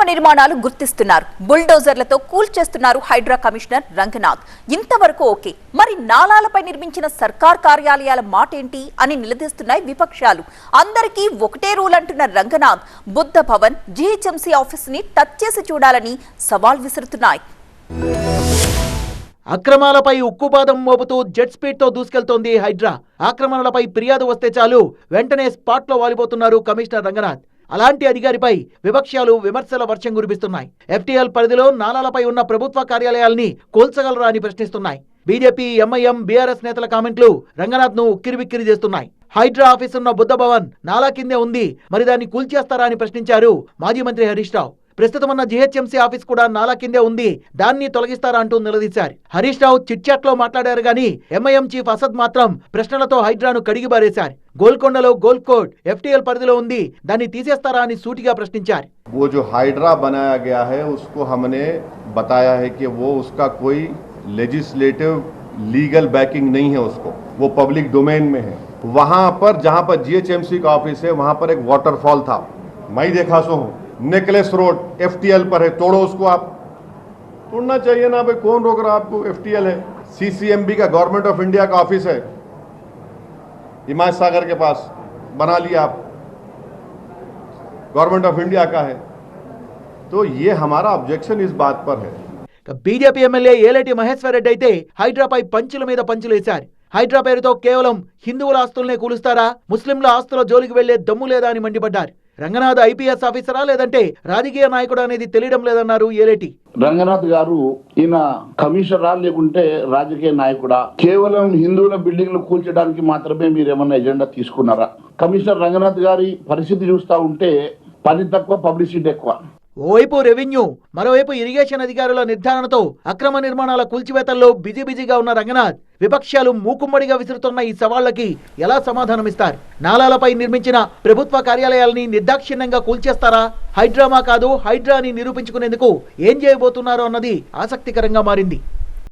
అక్రమ నిర్మాణాలు గుర్తిస్తున్నారు. బుల్డోజర్లతో కూల్చేస్తున్నారు హైడ్రా కమిషనర్ రంగనాథ్. ఇంతవరకు ఓకే. మరి నాలాలపై నిర్మించిన సర్కార్ కార్యాలయాల మాటేంటి అని నిలదీస్తున్నాయి విపక్షాలు. అందరికీ ఒకటే రూల్ అంటున్న రంగనాథ్ బుద్ధ భవన్ జీహెచ్ఎంసీ ఆఫీస్ని టచ్ చేసి చూడాలని సవాల్ విసురుతున్నాయి. అక్రమాలపై ఉక్కుపాదం మోపుతూ జెట్ స్పీడ్తో దూసుకెళ్తోంది హైడ్రా. ఆక్రమణలపై ఫిర్యాదు వస్తే చాలు. వెంటనే స్పాట్లో వాలిపోతున్నారు కమిషనర్ రంగనాథ్. అలాంటి అధికారిపై విపక్షాలు విమర్శల వర్షం కురిపిస్తున్నాయి. ఎఫ్టీఎల్ పరిధిలో నాలాలపై ఉన్న ప్రభుత్వ కార్యాలయాల్ని కోల్చగలరా అని ప్రశ్నిస్తున్నాయి. బీజేపీ ఎంఐఎం బీఆర్ఎస్ నేతల కామెంట్లు రంగనాథ్ను ఉక్కిరిబిక్కిరి చేస్తున్నాయి. హైడ్రా ఆఫీస్ ఉన్న బుద్ధ భవన్ నాలా కిందే ఉంది. మరి దాన్ని కూల్చేస్తారా అని ప్రశ్నించారు మాజీ మంత్రి హరీష్ రావు. ప్రస్తుతం ఉన్న జీహెచ్ఎంసీ ఆఫీస్ కూడా నాలా కిందే ఉంది దాన్ని తొలగిస్తారా అంటూ నిలదీశారు హరీష్ రావు చిట్చాట్ లో మాట్లాడారు గాని ఎంఐఎం చీఫ్ అసద్ మాత్రం ప్రశ్నలతో హైడ్రాను కడిగిబారేశారు గోల్కొండలో గోల్డ్ కోడ్ ఎఫ్టీఎల్ పరిధిలో ఉంది దాన్ని తీసేస్తారా అని సూటిగా ప్రశ్నించారు वो जो हाइड्रा बनाया गया है उसको हमने बताया है कि वो उसका कोई लेजिस्लेटिव लीगल बैकिंग नहीं है उसको वो पब्लिक डोमेन में है वहां पर जहां पर जीएचएमसी का ऑफिस है वहां पर एक वाटरफॉल था मैं ही देखा सो हूं नेकलेस रोड एफटीएल पर है तोड़ो उसको आप तोड़ना चाहिए ना भाई कौन रोक रहा आपको एफटीएल है सीसीएमबी का गवर्नमेंट ऑफ इंडिया का ऑफिस है हिमायत सागर के पास बना लिया आप गवर्नमेंट ऑफ इंडिया का है तो ये हमारा ऑब्जेक्शन इस बात पर है ఇక బీజేపీ ఎమ్మెల్యే ఏలేటి మహేశ్వర్ రెడ్డి అయితే హైడ్రాపై పంచుల మీద పంచులు వేశారు హైడ్రా పేరుతో కేవలం హిందువుల ఆస్తుల్నే కూలుస్తారా ముస్లింల ఆస్తుల జోలికి వెళ్లే దమ్ము లేదా అని మండిపడ్డారు రంగనాథ్ ఐపీఎస్ ఆఫీసరా లేదంటే రాజకీయ నాయకుడు అనేది తెలియడం లేదన్నారు ఏలేటి? రంగనాథ్ గారు ఈయన కమిషనరా లేకుంటే రాజకీయ నాయకుడా? కేవలం హిందువుల బిల్డింగ్లు కూల్చడానికి మాత్రమే మీరు ఏమన్నా ఎజెండా తీసుకున్నారా? కమిషనర్ రంగనాథ్ గారి పరిస్థితి చూస్తా ఉంటే పని తక్కువ పబ్లిసిటీ ఎక్కువ. ఓవైపు రెవెన్యూ మరోవైపు ఇరిగేషన్ అధికారుల నిర్ధారణతో అక్రమ నిర్మాణాల కూల్చివేతల్లో బిజీ బిజీగా ఉన్న రంగనాథ్ విపక్షాలు మూకుమ్మడిగా విసురుతున్న ఈ సవాళ్ళకి ఎలా సమాధానమిస్తారు నాలాలపై నిర్మించిన ప్రభుత్వ కార్యాలయాల్ని నిర్దాక్షిణ్యంగా కూల్చేస్తారా? హైడ్రామా కాదు హైడ్రా అని నిరూపించుకునేందుకు ఏం చేయబోతున్నారో అన్నది ఆసక్తికరంగా మారింది.